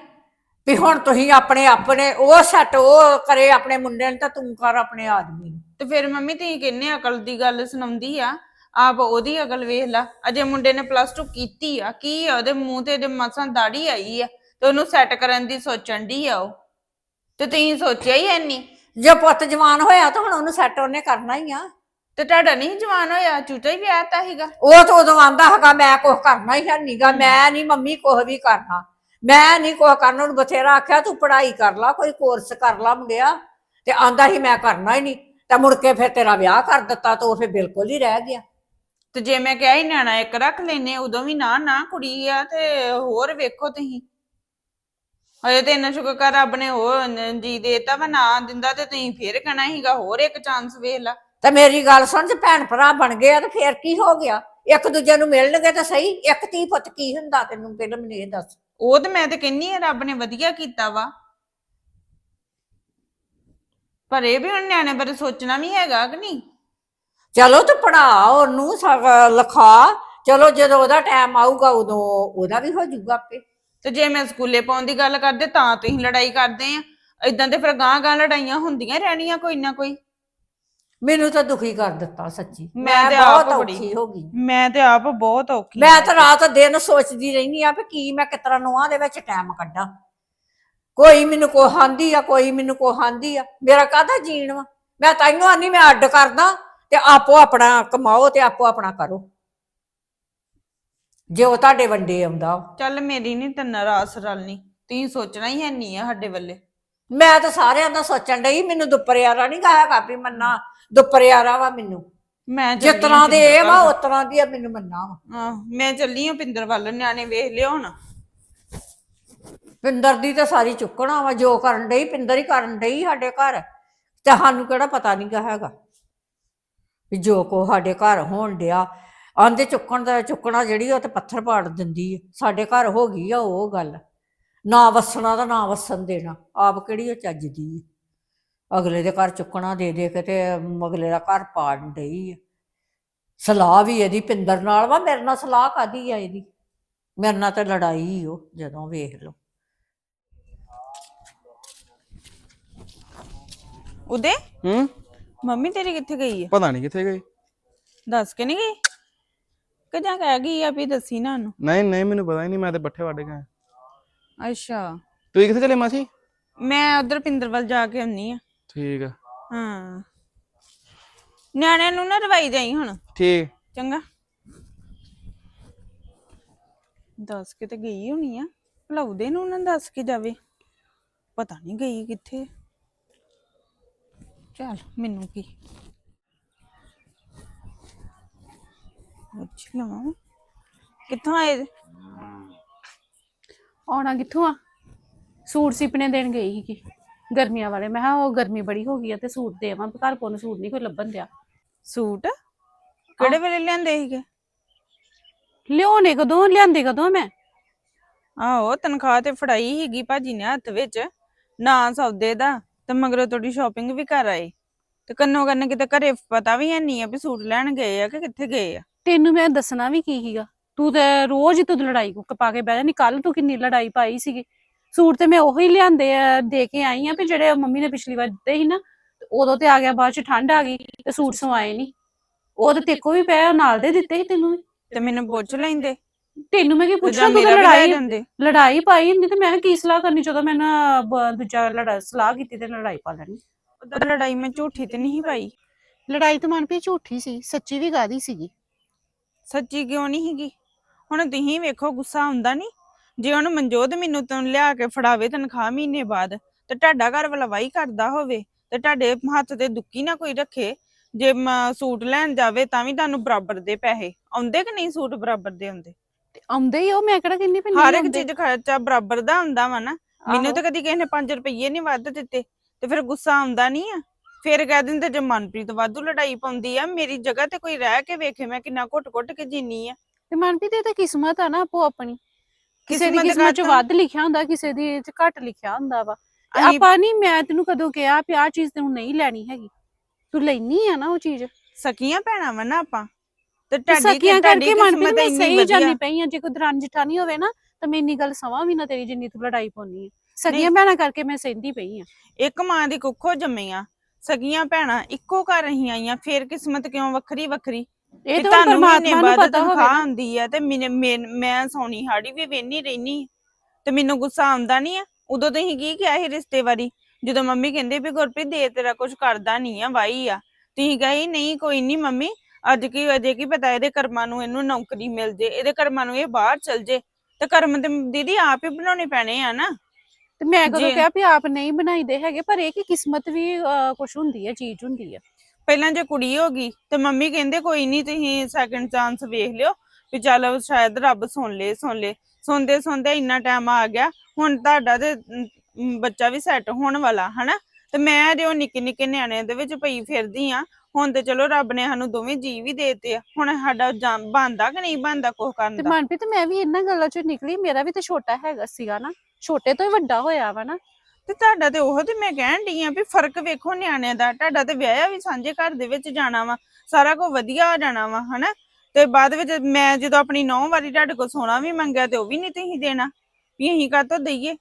ਵੀ ਹੁਣ ਤੁਸੀਂ ਆਪਣੇ ਆਪਣੇ ਉਹ ਸੱਟ ਉਹ ਕਰੇ ਆਪਣੇ ਮੁੰਡੇ ਨੂੰ ਤਾਂ ਤੂੰ ਕਰ ਆਪਣੇ ਆਦਮੀ ਨੂੰ। ਤੇ ਫਿਰ ਮੰਮੀ ਤੁਸੀਂ ਕਿੰਨੇ ਅਕਲ ਦੀ ਗੱਲ ਸੁਣਾਉਂਦੀ ਆ। ਆਪ ਉਹਦੀ ਅਕਲ ਵੇਖ ਲਾ। ਅਜੇ ਮੁੰਡੇ ਨੇ ਪਲੱਸ 2 ਕੀਤੀ ਆ। ਕੀ ਆ? ਉਹਦੇ ਮੂੰਹ ਤੇ ਜੇ ਮਸਾਂ ਦਾੜੀ ਆਈ ਆ। ਤੇ ਉਹਨੂੰ ਸੈੱਟ ਕਰਨ ਦੀ ਸੋਚਣ ਦੀ ਆ ਉਹ। ਤੇ ਤੁਸੀਂ ਸੋਚਿਆ ਹੀ ਐਨੀ ਜੇ ਪੁੱਤ ਜਵਾਨ ਹੋਇਆ ਤਾਂ ਹੁਣ ਉਹਨੂੰ ਸੈੱਟ ਉਹਨੇ ਕਰਨਾ ਹੀ ਆ। ਤੇ ਤੁਹਾਡਾ ਨਹੀਂ ਜਵਾਨ ਹੋਇਆ ਚੂਚਾ ਹੀ ਵਿਆਹਤਾ ਸੀਗਾ। ਉਹ ਤਾਂ ਉਦੋਂ ਆਂਦਾ ਹੈਗਾ ਮੈਂ ਕੁਝ ਕਰਨਾ ਹੀ ਹੈ ਨੀਗਾ ਮੈਂ ਨਹੀਂ ਮੰਮੀ ਕੁਝ ਵੀ ਕਰਨਾ। ਮੈਂ ਨਹੀਂ ਕੁਝ ਕਰਨਾ ਉਹਨੂੰ ਬਥੇਰਾ ਆਖਿਆ ਤੂੰ ਪੜ੍ਹਾਈ ਕਰ ਲਾ ਕੋਈ ਕੋਰਸ ਕਰ ਲਾ ਮੁੰਡਿਆ। ਤੇ ਆਂਦਾ ਹੀ ਮੈਂ ਕਰਨਾ ਹੀ ਨਹੀਂ ਤੇ ਮੁੜ ਕੇ ਫਿਰ ਤੇਰਾ ਵਿਆਹ ਕਰ ਦਿੱਤਾ ਤਾਂ ਉਹ ਫਿਰ ਬਿਲਕੁਲ ਹੀ ਰਹਿ ਗਿਆ। ਤੇ ਜੇ ਮੈਂ ਕਿਹਾ ਹੀ ਨਿਆਣਾ ਇੱਕ ਰੱਖ ਲੈਨੇ ਉਦੋਂ ਵੀ ਨਾ ਨਾ ਕੁੜੀ ਆ ਤੇ ਹੋਰ ਵੇਖੋ ਤੁਸੀਂ। ਹਜੇ ਤੇ ਇੰਨਾ ਸ਼ੁਕਰ ਕਰ ਰੱਬ ਨੇ ਉਹ ਨ- ਜੀ ਦੇਤਾ ਵਾ ਨਾ ਦਿੰਦਾ ਤੇ ਤੁਸੀਂ ਫੇਰ ਕਹਿਣਾ ਸੀਗਾ ਹੋਰ ਇੱਕ ਚਾਂਸ ਵੇਖ ਲਾ। ਤੇ ਮੇਰੀ ਗੱਲ ਸੁਣ ਜੇ ਭੈਣ ਭਰਾ ਬਣ ਗਏ ਆ ਤੇ ਫੇਰ ਕੀ ਹੋ ਗਿਆ? ਇੱਕ ਦੂਜੇ ਨੂੰ ਮਿਲਣਗੇ ਤਾਂ ਸਹੀ ਇੱਕ ਤੀ ਪੁੱਤ ਕੀ ਹੁੰਦਾ ਤੈਨੂੰ ਪਹਿਲਾਂ ਮੈਨੂੰ ਇਹ ਦੱਸ। ਉਹ ਤੇ ਮੈਂ ਤੇ ਕਹਿੰਨੀ ਆ ਰੱਬ ਨੇ ਵਧੀਆ ਕੀਤਾ ਵਾ। ਪਰ ਇਹ ਵੀ ਹੁਣ ਨਿਆਣੇ ਬਾਰੇ ਸੋਚਣਾ ਵੀ ਹੈਗਾ ਕਿ ਨਹੀਂ? ਚਲੋ ਤੂੰ ਪੜਾ ਉਹਨੂੰ ਸਗ- ਲਿਖਾ। ਚਲੋ ਜਦੋਂ ਉਹਦਾ ਟਾਈਮ ਆਊਗਾ ਉਦੋਂ ਉਹਦਾ ਵੀ ਹੋ ਜਾਊਗਾ ਆਪੇ। ਤੇ ਜੇ ਮੈਂ ਸਕੂਲੇ ਪਾਉਣ ਦੀ ਗੱਲ ਕਰਦੇ ਤਾਂ ਤੁਸੀਂ ਲੜਾਈ ਕਰਦੇ ਆ। ਇਦਾਂ ਤੇ ਫਿਰ ਗਾਂ ਗਾਂ ਲੜਾਈਆਂ ਹੁੰਦੀਆਂ ਰਹਿਣੀਆਂ ਕੋਈ ਨਾ ਕੋਈ। ਮੈਨੂੰ ਤਾਂ ਦੁਖੀ ਕਰ ਦਿੱਤਾ ਸੱਚੀ। ਮੈਂ ਤੇ ਆਪ ਬਹੁਤ ਬੜੀ- ਔਖੀ ਹੋ ਗਈ। ਮੈਂ ਤੇ ਆਪ ਬਹੁਤ ਔਖੀ ਮੈਂ ਤਾਂ ਰਾਤ ਦਿਨ ਸੋਚਦੀ ਰਹਿੰਦੀ ਆ ਵੀ ਕੀ ਮੈਂ ਕਿਤਰਾ ਨੂੰਹਾਂ ਦੇ ਵਿੱਚ ਟਾਈਮ ਕੱਢਾਂ। ਕੋਈ ਮੈਨੂੰ ਕੋ ਆਂਦੀ ਆ ਕੋਈ ਮੈਨੂੰ ਕੋ ਆਂਦੀ ਆ। ਮੇਰਾ ਕਾਹਦਾ ਜੀਣ ਵਾ? ਮੈਂ ਤਾਈਓ ਆਨੀ ਮੈਂ ਅੱਡ ਕਰਦਾ ਤੇ ਆਪੋ ਆਪਣਾ ਕਮਾਓ ਤੇ ਆਪੋ ਆਪਣਾ ਕਰੋ। ਜੇ ਉਹ ਤੁਹਾਡੇ ਵੰਡੇ ਆਉਂਦਾ। ਚੱਲ ਮੇਰੀ ਨਹੀਂ ਤੰਨਾ ਰਾਸ ਰਲਣੀ ਤੁਸੀਂ ਸੋਚਣਾ ਹੀ ਹੈ ਨਹੀਂ ਆ ਸਾਡੇ ਵੱਲੇ। ਮੈਂ ਤਾਂ ਸਾਰਿਆਂ ਦਾ ਸੋਚਣ ਡਈ ਮੈਨੂੰ ਦੁਪਰਿਆਰਾ ਨਹੀਂ ਗਾਇਆ ਕਾਪੀ ਮੰਨਾ। ਦੁਪਰਿਆਰਾ ਵਾ ਮੈਨੂੰ। ਮੈਂ ਜਿਸ ਚੱਲੀ ਤਰ੍ਹਾਂ ਦੇ ਇਹ ਵਾ ਉਸ ਤਰ੍ਹਾਂ ਦੀ ਆ ਮੈਨੂੰ ਮੰਨਾ ਵਾ। ਆਹ, ਮੈਂ ਚੱਲੀ ਆ ਪਿੰਦਰ ਵੱਲ ਨਿਆਣੇ ਵੇਖ ਲਿਓ ਹੁਣ। ਪਿੰਦਰ ਦੀ ਤਾਂ ਸਾਰੀ ਚੁੱਕਣਾ ਵਾ ਜੋ ਕਰਨ ਡਈ ਪਿੰਦਰ ਹੀ ਕਰਨ ਡਈ ਸਾਡੇ ਘਰ। ਤੇ ਸਾਨੂੰ ਕਿਹੜਾ ਪਤਾ ਨਹੀਂ ਗਾ ਹੈਗਾ। ਵੀ ਜੋ ਕੋ ਸਾਡੇ ਘਰ ਹੋਣ ਡਿਆ ਆਂਦੇ ਚੁੱਕਣ ਦਾ ਚੁੱਕਣਾ ਜਿਹੜੀ ਉਹ ਤੇ ਪੱਥਰ ਪਾੜ ਦਿੰਦੀ ਹੈ ਸਾਡੇ ਘਰ ਹੋ ਗਈ ਆ ਉਹ ਗੱਲ। ਨਾ ਵਸਣਾ ਦਾ ਨਾ ਵਸਣ ਦੇਣਾ। ਆਪ ਕਿਹੜੀ ਉਹ ਚੱਜਦੀ ਹੈ ਅਗਲੇ ਦੇ ਘਰ ਚੁੱਕਣਾ ਦੇ ਦੇ ਕੇ ਤੇ ਅਗਲੇ ਦਾ ਘਰ ਪਾੜਨ ਡਈ ਹੈ ਸਲਾਹ ਵੀ ਇਹਦੀ ਪਿੰਦਰ ਨਾਲ ਵਾ। ਮੇਰੇ ਨਾਲ ਸਲਾਹ ਕਾਦੀ ਆ ਇਹਦੀ? ਮੇਰੇ ਨਾਲ ਤਾਂ ਲੜਾਈ ਉਹ ਜਦੋਂ ਵੇਖ ਲਓ। ਉਦੇ? ਹੂੰ? ਮੰਮੀ ਤੇਰੀ ਕਿੱਥੇ ਗਈ ਆ? ਪਤਾ ਨਹੀਂ ਕਿੱਥੇ ਗਏ ਦੱਸ ਕੇ ਨਹੀਂ ਗਈ? ਕਿ ਜਾਂ ਕਹਿ ਗਈ ਆ ਵੀ ਦੱਸੀ ਨਾ ਉਹਨੂੰ? ਨਹੀਂ ਨਹੀਂ ਮੈਨੂੰ ਪਤਾ ਹੀ ਨਹੀਂ ਮੈਂ ਤੇ ਪੱਠੇ ਵੱਢ ਗਿਆ ਅੱਛਾ। ਤੂੰ ਕਿੱਥੇ ਚਲੇ ਮਾਸੀ? ਮੈਂ ਉਧਰ ਪਿੰਦਰ ਵੱਲ ਜਾ ਕੇ ਆਉਣੀ ਆ। ਠੀਕ ਆ। ਹਾਂ। ਨਿਆਣਿਆਂ ਨੂੰ ਨਾ ਰਵਾਈ ਜਾਈ ਹੁਣ। ਠੀਕ। ਚੰਗਾ। ਦੱਸ ਕੇ ਤੇ ਗਈ ਹੋਣੀ ਆ। ਭਲਾ ਉਹਦੇ ਨੂੰ ਨਾ ਦੱਸ ਕੇ ਜਾਵੇ। ਪਤਾ ਨਹੀਂ ਗਈ ਕਿੱਥੇ। ਚੱਲ ਮੈਨੂੰ ਕੀ। ਕਿੱਥੋਂ ਆਏ? ਆਉਣਾ ਕਿੱਥੋਂ ਆ? ਸੂਟ ਸਿਪਨੇ ਦੇਣ ਗਈ ਸੀਗੀ ਗਰਮੀਆਂ ਵਾਲੇ। ਮੈਂ ਕਿਹਾ ਉਹ ਗਰਮੀ ਬੜੀ ਹੋ ਗਈ ਆ ਤੇ ਸੂਟ ਦੇਵਾਂ ਘਰ ਕੋਲ ਸੂਟ ਨਹੀਂ ਕੋਈ ਲੱਭਣ ਦਿਆ। ਸੂਟ? ਕਿਹੜੇ ਵੇਲੇ ਲਿਆਂਦੇ ਸੀਗੇ? ਲਿਆਉਣੇ ਕਦੋਂ? ਲਿਆਂਦੇ ਕਦੋਂ ਮੈਂ? ਆਹੋ ਤਨਖਾਹ ਤੇ ਫੜਾਈ ਹੀਗੀ ਭਾਜੀ ਨੇ ਹੱਥ ਵਿੱਚ। ਨਾ ਸੌਦੇ ਦਾ ਤੇ ਮਗਰੋਂ ਤੁਹਾਡੀ ਸ਼ਾਪਿੰਗ ਵੀ ਕਰ ਆਏ। ਤੇ ਕੰਨੋ ਕੰਨ ਕਿਤੇ ਘਰੇ ਪਤਾ ਵੀ ਹੈ ਨਹੀਂ ਆ ਵੀ ਸੂਟ ਲੈਣ ਗਏ ਆ ਕਿ ਕਿੱਥੇ ਗਏ ਆ। ਤੈਨੂੰ ਮੈਂ ਦੱਸਣਾ ਵੀ ਕੀ ਸੀਗਾ? ਤੂੰ ਤੇ ਰੋਜ਼ ਹੀ ਤੂੰ ਲੜਾਈ ਕੁ ਪਾ ਕੇ ਬਹਿ ਜਾਨੀ ਕੱਲ ਤੂੰ ਕਿੰਨੀ ਲੜਾਈ ਪਾਈ ਸੀਗੀ? ਸੂਟ ਤੇ ਮੈਂ ਉਹੀ ਲਿਆਂਦੇ ਆ ਦੇ ਕੇ ਆਈ ਆ ਵੀ ਜਿਹੜੇ ਮੰਮੀ ਨੇ ਪਿਛਲੀ ਵਾਰ ਦਿੱਤੇ ਸੀ ਨਾ ਉਦੋਂ ਤੇ ਆ ਗਿਆ ਬਾਅਦ ਚ ਠੰਡ ਆ ਗਈ ਤੇ ਸੂਟ ਸਵਾਏ ਨਹੀਂ ਉਹ ਤੇ ਤੇਕੋ ਵੀ ਪਿਆ ਨਾਲ ਦੇ ਦਿੱਤੇ ਸੀ ਤੈਨੂੰ। ਤੇ ਮੈਨੂੰ ਪੁੱਛ ਲੈਂਦੇ। ਤੈਨੂੰ ਮੈਂ ਕੀ ਪੁੱਛਾਂ ਤੂੰ ਲੜਾਈ ਲੜਾਈ ਪਾਈ ਹੁੰਦੀ ਤੇ ਮੈਂ ਕੀ ਸਲਾਹ ਕਰਨੀ ਜਦੋਂ ਮੈਂ ਨਾ ਦੂਜਾ ਲੜਾ ਸਲਾਹ ਕੀਤੀ ਤੇ ਲੜਾਈ ਪਾ ਲੈਣੀ। ਉਦੋਂ ਲੜਾਈ ਮੈਂ ਝੂਠੀ ਤੇ ਨਹੀਂ ਪਾਈ। ਲੜਾਈ ਤਾਂ ਮਨਪ੍ਰੀਤ ਝੂਠੀ ਸੀ ਸੱਚੀ ਵੀ ਗਾਦੀ ਸੀਗੀ? ਸੱਚੀ ਕਿਉਂ ਨਹੀਂ ਹੈਗੀ ਹੁਣ ਤੁਸੀਂ ਵੇਖੋ ਗੁੱਸਾ ਹੁੰਦਾ ਨਹੀਂ? ਜੇ ਉਹਨੂੰ ਮਨਜੋਤ ਮੈਨੂੰ ਤੋਂ ਲਿਆ ਕੇ ਫੜਾਵੇ ਤਨਖਾਹ ਮਹੀਨੇ ਬਾਅਦ ਤੇ ਤੁਹਾਡਾ ਘਰ ਵਾਲਾ ਵਾਈ ਕਰਦਾ ਹੋਵੇ ਤੇ ਤੁਹਾਡੇ ਹੱਥ ਤੇ ਦੁੱਕੀ ਨਾ ਕੋਈ ਰੱਖੇ ਜੇ ਸੂਟ ਲੈਣ ਜਾਵੇ ਤਾਂ ਵੀ ਤੁਹਾਨੂੰ ਬਰਾਬਰ ਦੇ ਪੈਸੇ। ਆਉਂਦੇ ਕਿ ਨਹੀਂ ਸੂਟ ਬਰਾਬਰ ਦੇ ਆਉਂਦੇ? ਤੇ ਆਉਂਦੇ ਹੀ ਉਹ ਮੈਂ ਕਿਹੜਾ ਕਿੰਨੀ ਪਈ ਹਰ ਇੱਕ ਚੀਜ਼ ਖਰਚਾ ਬਰਾਬਰ ਦਾ ਹੁੰਦਾ ਵਾ ਨਾ। ਮੈਨੂੰ ਤਾਂ ਕਦੀ ਕਿਸੇ ਨੇ 5 ਰੁਪਏ ਨਹੀਂ ਵੱਧ ਦਿੱਤੇ ਤੇ ਫਿਰ ਗੁੱਸਾ ਆਉਂਦਾ ਨਹੀਂ ਆ? ਫਿਰ ਕਹਿ ਦਿੰਦੇ ਜੇ ਮਨਪ੍ਰੀਤ ਵਾਧੂ ਲੜਾਈ ਪਾਉਂਦੀ ਆ ਮੇਰੀ ਜਗ੍ਹਾ ਤੇ ਕੋਈ ਰਹਿ ਕੇ ਵੇਖੇ ਮੈਂ ਕਿੰਨਾ ਘੁੱਟ-ਘੁੱਟ ਕੇ ਜੀਨੀ ਆ। ਤੇ ਮਨਪ੍ਰੀਤ ਇਹ ਤਾਂ ਕਿਸਮਤ ਆ ਨਾ ਆਪੋ ਆਪਣੀ। ਕਿਸੇ ਦੀ ਕਿਸਮਤ ਚ ਆ। ਵੱਧ ਲਿਖਿਆ ਹੁੰਦਾ ਕਿਸੇ ਦੀ ਚ ਘੱਟ ਲਿਖਿਆ ਹੁੰਦਾ ਵਾ। ਆਪਾਂ ਨਹੀਂ ਮੈਂ ਤੈਨੂੰ ਕਦੋਂ ਕਿਹਾ ਵੀ ਆਹ ਚੀਜ਼ ਤੈਨੂੰ ਨਹੀਂ ਲੈਣੀ ਹੈਗੀ। ਤੂੰ ਲੈਣੀ ਆ ਨਾ ਉਹ ਚੀਜ਼। ਸਕੀਆਂ ਭੈਣਾਂ ਵਾ ਨਾ ਆਪਾਂ। ਤੇ ਤੁਹਾਡੀ ਕਰਕੇ ਮਨਪ੍ਰੀਤ ਕਿਸਮਤ ਇੰਨੀ ਸਹੀ ਜਾਣੀ ਪਈ ਆ। ਜੇ ਕੋਈ ਦਰਾਂ ਜਠਾਣੀ ਹੋਵੇ ਨਾ ਤਾਂ ਮੈਂ ਇੰਨੀ ਗੱਲ ਸਮਾਂ ਵੀ ਨਾ ਤੇਰੀ ਜਿੰਨੀ ਤੂੰ ਲੜਾਈ ਪਾਉਣੀ ਹੈ ਸਕੀਆਂ ਭੈਣਾਂ ਕਰਕੇ ਮੈਂ ਸਹਿੰਦੀ ਪਈ ਆ। ਇੱਕ ਮਾਂ ਦੀ ਕੁੱਖੋਂ ਜੰਮੀਆਂ ਸਕੀਆਂ ਭੈਣਾਂ ਇੱਕੋ ਘਰ ਰਹੀਆਂ ਆਈਆਂ ਫਿਰ ਕਿਸਮਤ ਕਿਉਂ ਵੱਖਰੀ ਵੱਖਰੀ? ਇਹ ਤਾਂ ਤੁਹਾਨੂੰ ਪਰਮਾਤਮਾ ਮਹੀਨੇ ਨੂੰ ਬਾਅਦ ਪਤਾ ਹੋਵੇ। ਤਨਖਾਹ। ਆਉਂਦੀ ਆ ਤੇ ਮੈਨੇ- ਮੈਂ ਮੈਂ ਸੋਣੀ ਹਾੜੀ ਵੀ ਵੇਨੀ ਰਹਿਨੀ ਤੇ ਮੈਨੂੰ ਗੁੱਸਾ ਆਉਂਦਾ ਨਹੀਂ ਆ। ਉਦੋਂ ਤੁਸੀਂ ਕੀ ਕਿਹਾ ਸੀ ਰਿਸ਼ਤੇ ਵਾਰੀ ਜਦੋਂ ਮੰਮੀ ਕਹਿੰਦੇ ਵੀ ਗੁਰਪ੍ਰੀਤ ਦੇ ਤੇਰਾ ਕੁਝ ਕਰਦਾ ਨਹੀਂ ਆ ਵਾਈ ਆ। ਤੁਸੀਂ ਕਹੀ ਨਹੀਂ ਕੋਈ ਨਹੀਂ ਮੰਮੀ ਅੱਜ ਕੀ ਅਜੇ ਕੀ ਪਤਾ ਇਹਦੇ ਕਰਮਾਂ ਨੂੰ ਇਹਨੂੰ ਨੌਕਰੀ ਮਿਲ ਜੇ ਇਹਦੇ ਕਰਮਾਂ ਨੂੰ ਇਹ ਬਾਹਰ ਚਲ ਜੇ। ਤੇ ਕਰਮ ਤੇ ਦੀਦੀ ਆਪ ਹੀ ਬਣਾਉਣੇ ਪੈਣੇ ਆ ਨਾ। ਤੇ ਮੈਂ ਕਦੋਂ ਜੀ। ਕਿਹਾ ਵੀ ਆਪ ਨਹੀਂ ਬਣਾਈਦੇ ਹੈਗੇ ਪਰ ਇਹ ਕਿ ਕਿਸਮਤ ਵੀ ਕੁਝ ਹੁੰਦੀ ਹੈ ਚੀਜ਼ ਹੁੰਦੀ ਹੈ। ਪਹਿਲਾਂ ਜੇ ਕੁੜੀ ਹੋ ਗਈ ਤੇ ਮੰਮੀ ਕਹਿੰਦੇ ਕੋਈ ਨਹੀਂ ਤੁਸੀਂ ਸੈਕੰਡ ਚਾਂਸ ਵੇਖ ਲਿਓ ਵੀ ਚੱਲ ਸ਼ਾਇਦ ਰੱਬ ਸੁਣ ਲੇ ਸੁਣ ਲੇ। ਸੁਣਦੇ ਸੁਣਦੇ ਇੰਨਾ ਟਾਈਮ ਆ ਗਿਆ ਹੁਣ ਤੁਹਾਡਾ ਤੇ ਅਮ, ਬੱਚਾ ਵੀ ਸੈੱਟ ਹੋਣ ਵਾਲਾ ਹਨਾ? ਤੇ ਮੈਂ ਜੇ ਉਹ ਨਿੱਕੇ ਨਿੱਕੇ ਨਿਆਣਿਆਂ ਦੇ ਵਿੱਚ ਪਈ ਫਿਰਦੀ ਆ ਹੁਣ ਤੇ ਚਲੋ ਰੱਬ ਨੇ ਸਾਨੂੰ ਦੋਵੇਂ ਜੀ ਵੀ ਦੇਤੇ ਆ। ਹੁਣ ਸਾਡਾ ਬੰਦਾ ਕਿ ਨਹੀਂ ਬੰਦਾ ਕੁਝ ਕਰਨ ਤੇ ਦਾ? ਮਨਪ੍ਰੀਤ ਮੈਂ ਵੀ ਇਹਨਾਂ ਗੱਲਾਂ ਚੋਂ ਨਿਕਲੀ ਮੇਰਾ ਵੀ ਤੇ ਛੋਟਾ ਹੈਗਾ ਸੀਗਾ ਨਾ। ਛੋਟੇ ਤੋਂ ਹੀ ਵੱਡਾ ਹੋਇਆ ਵਾ ਨਾ। ਤੇ ਤੁਹਾਡਾ ਤੇ ਉਹ ਤੇ ਮੈਂ ਕਹਿਣ ਡਈ ਆ ਵੀ ਫ਼ਰਕ ਵੇਖੋ ਨਿਆਣਿਆਂ ਦਾ ਤੁਹਾਡਾ ਤੇ ਵਿਆਹਿਆ ਵੀ ਸਾਂਝੇ ਘਰ ਦੇ ਵਿੱਚ ਜਾਣਾ ਵਾ ਸਾਰਾ ਕੁਝ ਵਧੀਆ ਆ ਜਾਣਾ ਵਾ ਹਨਾ? ਤੇ ਬਾਅਦ ਵਿੱਚ ਮੈਂ ਜਦੋਂ ਆਪਣੀ ਨੌ ਵਾਰੀ ਤੁਹਾਡੇ ਕੋਲ ਸੋਨਾ ਵੀ ਮੰਗਿਆ ਤੇ ਉਹ ਵੀ ਨਹੀਂ ਤੁਸੀਂ ਦੇਣਾ ਵੀ ਅਸੀਂ ਕਾਹਤੋਂ ਦਈਏ?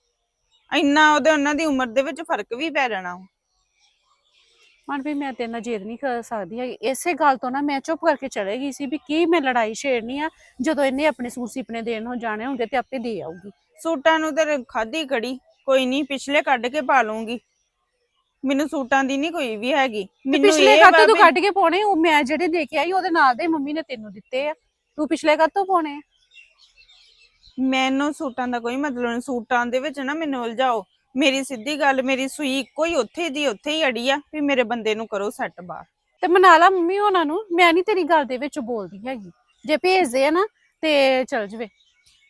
ਇੰਨਾ ਉਹਦੇ ਉਹਨਾਂ ਦੀ ਉਮਰ ਦੇ ਵਿੱਚ ਫ਼ਰਕ ਵੀ ਪੈ ਜਾਣਾ ਵਾ। ਮਨਪ੍ਰੀਤ ਮੈਂ ਤੇਰੇ ਨਾਲ ਜੇਦ ਨਹੀਂ ਕਰ ਸਕਦੀ ਹੈਗੀ। ਇਸੇ ਗੱਲ ਤੋਂ ਨਾ ਮੈਂ ਚੁੱਪ ਕਰਕੇ ਚਲੇ ਗਈ ਸੀ ਵੀ ਕੀ ਮੈਂ ਲੜਾਈ ਛੇੜਨੀ ਆ ਜਦੋਂ ਇਹਨੇ ਆਪਣੇ ਸੂਟ ਸਿਪਨੇ ਦੇਣ ਹੋ ਜਾਣੇ ਹੁੰਦੇ ਤੇ ਆਪੇ ਦੇ ਆਊਗੀ। ਸੂਟਾਂ ਨੂੰ ਤੇ ਖਾਦੀ ਕੜੀ ਕੋਈ ਨਹੀਂ ਪਿਛਲੇ ਕੱਢ ਕੇ ਪਾ ਲੂੰਗੀ ਮੈਨੂੰ ਸੂਟਾਂ ਦੀ ਨਹੀਂ ਕੋਈ ਵੀ ਹੈਗੀ। ਮੈਨੂੰ ਪਿਛਲੇ ਇਹ ਖਾਤੇ ਵਾ ਤੋਂ ਵੀ- ਕੱਢ ਕੇ ਪਾਉਣੇ? ਉਹ ਮੈਂ ਜਿਹੜੇ ਦੇ ਕੇ ਆਈ ਉਹਦੇ ਨਾਲ ਦੇ ਮੰਮੀ ਨੇ ਤੈਨੂੰ ਦਿੱਤੇ ਆ। ਤੂੰ ਪਿਛਲੇ ਖਾਤੋਂ ਪਾਉਣੇ ਆ? ਮੈਨੂੰ ਸੂਟਾਂ ਦਾ ਕੋਈ ਮਤਲਬ ਨਹੀਂ। ਸੂਟਾਂ ਦੇ ਵਿੱਚ ਨਾ ਮੈਨੂੰ ਉਲਝਾਓ। ਮੇਰੀ ਸਿੱਧੀ ਗੱਲ ਮੇਰੀ ਸੂਈ ਇੱਕੋ ਹੀ ਉੱਥੇ ਦੀ ਉੱਥੇ ਹੀ ਅੜੀ ਆ ਵੀ ਮੇਰੇ ਬੰਦੇ ਨੂੰ ਕਰੋ ਸੈੱਟ ਬਾਹਰ। ਤੇ ਮਨਾ ਲਾ ਮੰਮੀ ਉਹਨਾਂ ਨੂੰ। ਮੈਂ ਨਹੀਂ ਤੇਰੀ ਗੱਲ ਦੇ ਵਿੱਚ ਬੋਲਦੀ ਹੈਗੀ। ਜੇ ਭੇਜਦੇ ਆ ਨਾ ਤੇ ਚਲ ਜਵੇ।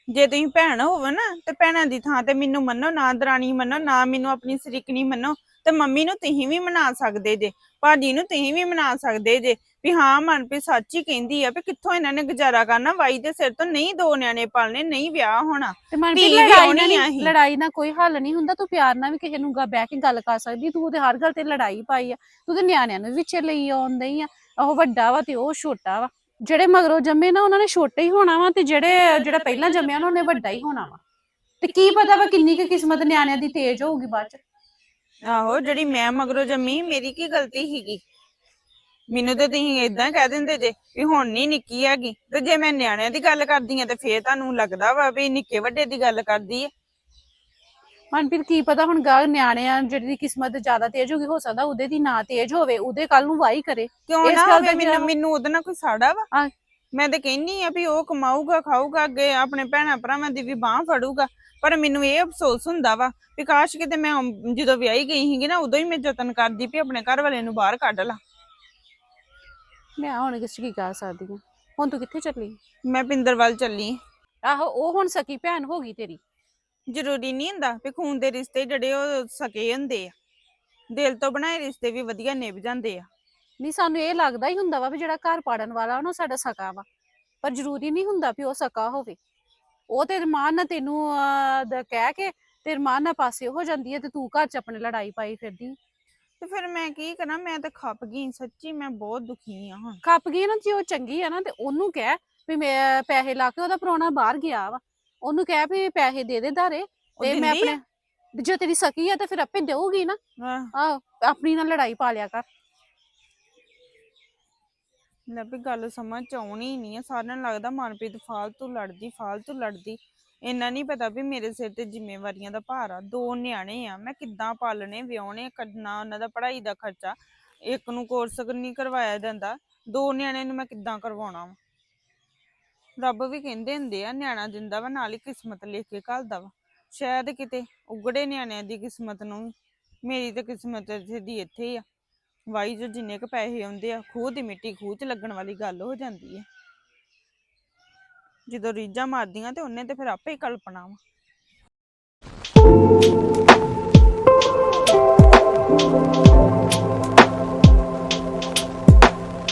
ਜੇ ਤੁਸੀਂ ਭੈਣ ਹੋਵੋ ਨਾ ਤੇ ਭੈਣਾਂ ਦੀ ਥਾਂ ਤੇ ਮੈਨੂੰ ਮੰਨੋ ਨਾ ਦਰਾਣੀ ਮੰਨੋ ਨਾ ਮੈਨੂੰ ਆਪਣੀ ਸਰੀਕਣੀ ਮੰਨੋ ਤੇ ਮੰਮੀ ਨੂੰ ਤੁਸੀਂ ਵੀ ਮਨਾ ਸਕਦੇ ਜੇ ਭਾਜੀ ਨੂੰ ਤੁਸੀਂ ਵੀ ਮਨਾ ਸਕਦੇ ਜੇ ਵੀ ਹਾਂ ਮਨਪ੍ਰੀਤ ਸੱਚ ਹੀ ਕਹਿੰਦੀ ਆ ਵੀ ਕਿੱਥੋਂ ਇਹਨਾਂ ਨੇ ਗੁਜ਼ਾਰਾ ਕਰਨਾ ਵਾਈ ਦੇ ਸਿਰ ਤੋਂ ਨਹੀਂ ਦੋ ਨਿਆਣੇ ਪਾਲਣੇ ਨਹੀਂ ਵਿਆਹ ਹੋਣਾ ਤੇ ਮਨਪ੍ਰੀਤ ਧੀ ਲੜਾਈ ਵਿਆਹੁਣੀ ਨਾਲ ਆ ਅਸੀਂ। ਲੜਾਈ ਨਾਲ ਕੋਈ ਹੱਲ ਨਹੀਂ ਹੁੰਦਾ ਤੂੰ ਪਿਆਰ ਨਾਲ ਵੀ ਕਿਸੇ ਨੂੰ ਗਾ ਬਹਿ ਕੇ ਗੱਲ ਕਰ ਸਕਦੀ ਤੂੰ ਤੇ ਹਰ ਗੱਲ ਤੇ ਲੜਾਈ ਪਾਈ ਆ ਤੂੰ ਤੇ ਨਿਆਣਿਆਂ ਨੂੰ ਵਿੱਚ ਲਈ ਆਉਂਦੀ ਆ ਉਹ ਵੱਡਾ ਵਾ ਤੇ ਉਹ ਛੋਟਾ ਵਾ ਜਿਹੜੇ ਮਗਰੋਂ ਜੰਮੇ ਨਾ, ਉਹਨਾਂ ਨੇ ਛੋਟੇ ਹੀ ਹੋਣਾ ਵਾ ਤੇ ਜਿਹੜੇ, ਜਿਹੜਾ ਪਹਿਲਾਂ ਜੰਮਿਆ ਉਹਨਾਂ ਨੇ ਵੱਡਾ ਹੀ ਹੋਣਾ ਵਾ। ਤੇ ਕੀ ਪਤਾ ਵਾ ਕਿੰਨੀ ਕੁ ਕਿਸਮਤ ਨਿਆਣਿਆਂ ਦੀ ਤੇਜ਼ ਹੋਊਗੀ ਬਾਅਦ ਚ? ਆਹੋ, ਜਿਹੜੀ ਮੈਂ ਮਗਰੋਂ ਜੰਮੀ, ਮੇਰੀ ਕੀ ਗਲਤੀ ਸੀਗੀ? ਮੈਨੂੰ ਤੇ ਤੁਸੀਂ ਇਦਾਂ ਕਹਿ ਦਿੰਦੇ ਜੇ ਵੀ ਹੁਣ ਨਹੀਂ ਨਿੱਕੀ ਹੈਗੀ। ਤੇ ਜੇ ਮੈਂ ਨਿਆਣਿਆਂ ਦੀ ਗੱਲ ਕਰਦੀ ਆ, ਤੇ ਫੇਰ ਤੁਹਾਨੂੰ ਲੱਗਦਾ ਵਾ ਵੀ ਨਿੱਕੇ ਵੱਡੇ ਦੀ ਗੱਲ ਕਰਦੀ ਆ। ਮਨਪ੍ਰੀਤ ਕੀ ਪਤਾ ਹੁਣ ਗਾ ਨਿਆਣਿਆਂ ਜਿਹੜੀ ਦੀ ਕਿਸਮਤ ਜ਼ਿਆਦਾ ਤੇਜ਼ ਹੋਗੀ ਹੋ ਸਕਦਾ ਉਹਦੇ ਦੀ ਨਾ ਤੇਜ਼ ਹੋਵੇ ਉਹਦੇ ਕੱਲ ਨੂੰ ਵਾਹੀ ਕਰੇ। ਕਿਉਂ ਨਾ ਹੋਵੇ ਮੈਨੂੰ ਉਹਦੇ ਨਾਲ ਕੋਈ ਸਾੜਾ ਵਾ? ਆ- ਮੈਂ ਤੇ ਕਹਿੰਨੀ ਆ ਵੀ ਉਹ ਕਮਾਊਗਾ ਖਾਊਗਾ ਅੱਗੇ ਆਪਣੇ ਭੈਣਾਂ ਭਰਾਵਾਂ ਦੀ ਵੀ ਬਾਹ ਫੜੂਗਾ। ਪਰ ਮੈਨੂੰ ਇਹ ਅਫਸੋਸ ਹੁੰਦਾ ਵਾ ਵੀ ਕਾਸ਼ ਕਿਤੇ ਮੈਂ ਜਦੋਂ ਵਿਆਹੀ ਗਈ ਸੀਗੀ ਨਾ ਉਦੋਂ ਹੀ ਮੈਂ ਯਤਨ ਕਰਦੀ ਵੀ ਆਪਣੇ ਘਰ ਵਾਲੇ ਨੂੰ ਬਾਹਰ ਕੱਢ ਲਾਂ। ਮੈਂ ਹੁਣ ਕਿਸ ਕੀ ਕਰ ਸਕਦੀ ਹਾਂ ਹੁਣ ਤੂੰ ਕਿੱਥੇ ਚੱਲੀ? ਮੈਂ ਪਿੰਦਰ ਵੱਲ ਚੱਲੀ। ਆਹੋ ਉਹ ਹੁਣ ਸਕੀ ਭੈਣ ਹੋ ਗਈ ਤੇਰੀ। ਜ਼ਰੂਰੀ ਨਹੀਂ ਹੁੰਦਾ ਵੀ ਖੂਨ ਦੇ ਰਿਸ਼ਤੇ ਜਿਹੜੇ ਉਹ ਸਕੇ ਹੁੰਦੇ ਆ। ਦਿਲ ਤੋਂ ਬਣਾਏ ਰਿਸ਼ਤੇ ਵੀ ਵਧੀਆ ਨਿਭ ਜਾਂਦੇ ਆ। ਨਹੀਂ ਸਾਨੂੰ ਇਹ ਲੱਗਦਾ ਹੀ ਹੁੰਦਾ ਵਾ ਵੀ ਜਿਹੜਾ ਘਰ ਪਾੜਨ ਵਾਲਾ ਉਹਨੂੰ ਸਾਡਾ ਸਕਾ ਵਾ। ਪਰ ਜ਼ਰੂਰੀ ਨਹੀਂ ਹੁੰਦਾ ਵੀ ਉਹ ਸਕਾ ਹੋਵੇ। ਉਹ ਤੇ ਰਮਾਨ ਨਾਲ ਤੈਨੂੰ ਦ- ਕਹਿ ਕੇ ਤੇ ਰਮਾਨ ਨਾਲ ਪਾਸੇ ਹੋ ਜਾਂਦੀ ਹੈ ਤੇ ਤੂੰ ਘਰ 'ਚ ਆਪਣੇ ਲੜਾਈ ਪਾਈ ਫਿਰਦੀ। ਤੇ ਫਿਰ ਮੈਂ ਕੀ ਕਰਾਂ ਮੈਂ ਤਾਂ ਖੱਪ ਗਈ ਸੱਚੀ ਮੈਂ ਬਹੁਤ ਦੁਖੀ ਆ ਹੁਣ। ਖੱਪ ਗਈ ਨਾ ਜੇ ਉਹ ਚੰਗੀ ਆ ਨਾ ਤੇ ਉਹਨੂੰ ਕਹਿ ਵੀ ਮੈਂ ਪੈਸੇ ਲਾ ਕੇ ਉਹਦਾ ਪ੍ਰਾਹੁਣਾ ਬਾਹਰ ਗਿਆ ਵਾ। ਉਹਨੂੰ ਕਹਿ ਵੀ ਪੈਸੇ ਦੇ ਦੇ ਧਾਰੇ ਤੇ ਮੈਂ ਦਿੰਦੀ ਆ? ਆਪਣੇ ਜੇ ਤੇਰੀ ਸਕੀ ਆ ਤੇ ਫਿਰ ਆਪੇ ਦੇਊਗੀ ਨਾ। ਆਹ, ਆਪਣੀ ਨਾਲ ਲੜਾਈ ਪਾ ਲਿਆ ਕਰ। ਲੈ ਵੀ ਗੱਲ ਸਮਝ ਚ ਆਉਣੀ ਨਹੀਂ ਆ। ਸਾਰਿਆਂ ਨੂੰ ਲੱਗਦਾ ਮਨਪ੍ਰੀਤ ਫਾਲਤੂ ਲੜਦੀ ਫਾਲਤੂ ਲੜਦੀ। ਇੰਨਾ ਨਹੀਂ ਪਤਾ ਵੀ ਮੇਰੇ ਸਿਰ ਤੇ ਜ਼ਿੰਮੇਵਾਰੀਆਂ ਦਾ ਭਾਰ ਆ। ਦੋ ਨਿਆਣੇ ਆ। ਮੈਂ ਕਿੱਦਾਂ ਪਾਲਣੇ ਵਿਆਹੁਣੇ ਕੱਢਣਾ ਉਹਨਾਂ ਦਾ ਪੜ੍ਹਾਈ ਦਾ ਖਰਚਾ। ਇੱਕ ਨੂੰ ਕੋਰਸ ਨਹੀਂ ਕਰਵਾਇਆ ਜਾਂਦਾ। ਦੋ ਨਿਆਣੇ ਨੂੰ ਮੈਂ ਕਿੱਦਾਂ ਕਰਵਾਉਣਾ ਵਾ? ਰੱਬ ਵੀ ਕਹਿੰਦੇ ਹੁੰਦੇ ਆ, ਨਿਆਣਾ ਦਿੰਦਾ ਵਾ, ਨਾਲ ਹੀ ਕਿਸਮਤ ਲਿਖ ਕੇ ਘੱਲਦਾ ਵਾ। ਸ਼ਾਇਦ ਕਿਤੇ ਉਗੜੇ ਨਿਆਣਿਆਂ ਦੀ ਕਿਸਮਤ ਨੂੰ ਵੀ। ਮੇਰੀ ਤਾਂ ਕਿਸਮਤ ਇੱਥੇ ਦੀ ਇੱਥੇ ਹੀ ਆ। ਵਾਈ ਜੋ ਜਿੰਨੇ ਕ ਪੈਸੇ ਆਉਂਦੇ ਆ, ਖੂਹ ਦੀ ਮਿੱਟੀ ਖੂਹ 'ਚ ਲੱਗਣ ਵਾਲੀ ਗੱਲ ਹੋ ਜਾਂਦੀ ਹੈ ਜਦੋਂ ਰੀਝਾਂ ਮਾਰਦੀਆਂ ਤੇ ਉਹਨੇ ਤੇ ਫਿਰ ਆਪੇ ਹੀ ਕਲਪਨਾ ਵਾ।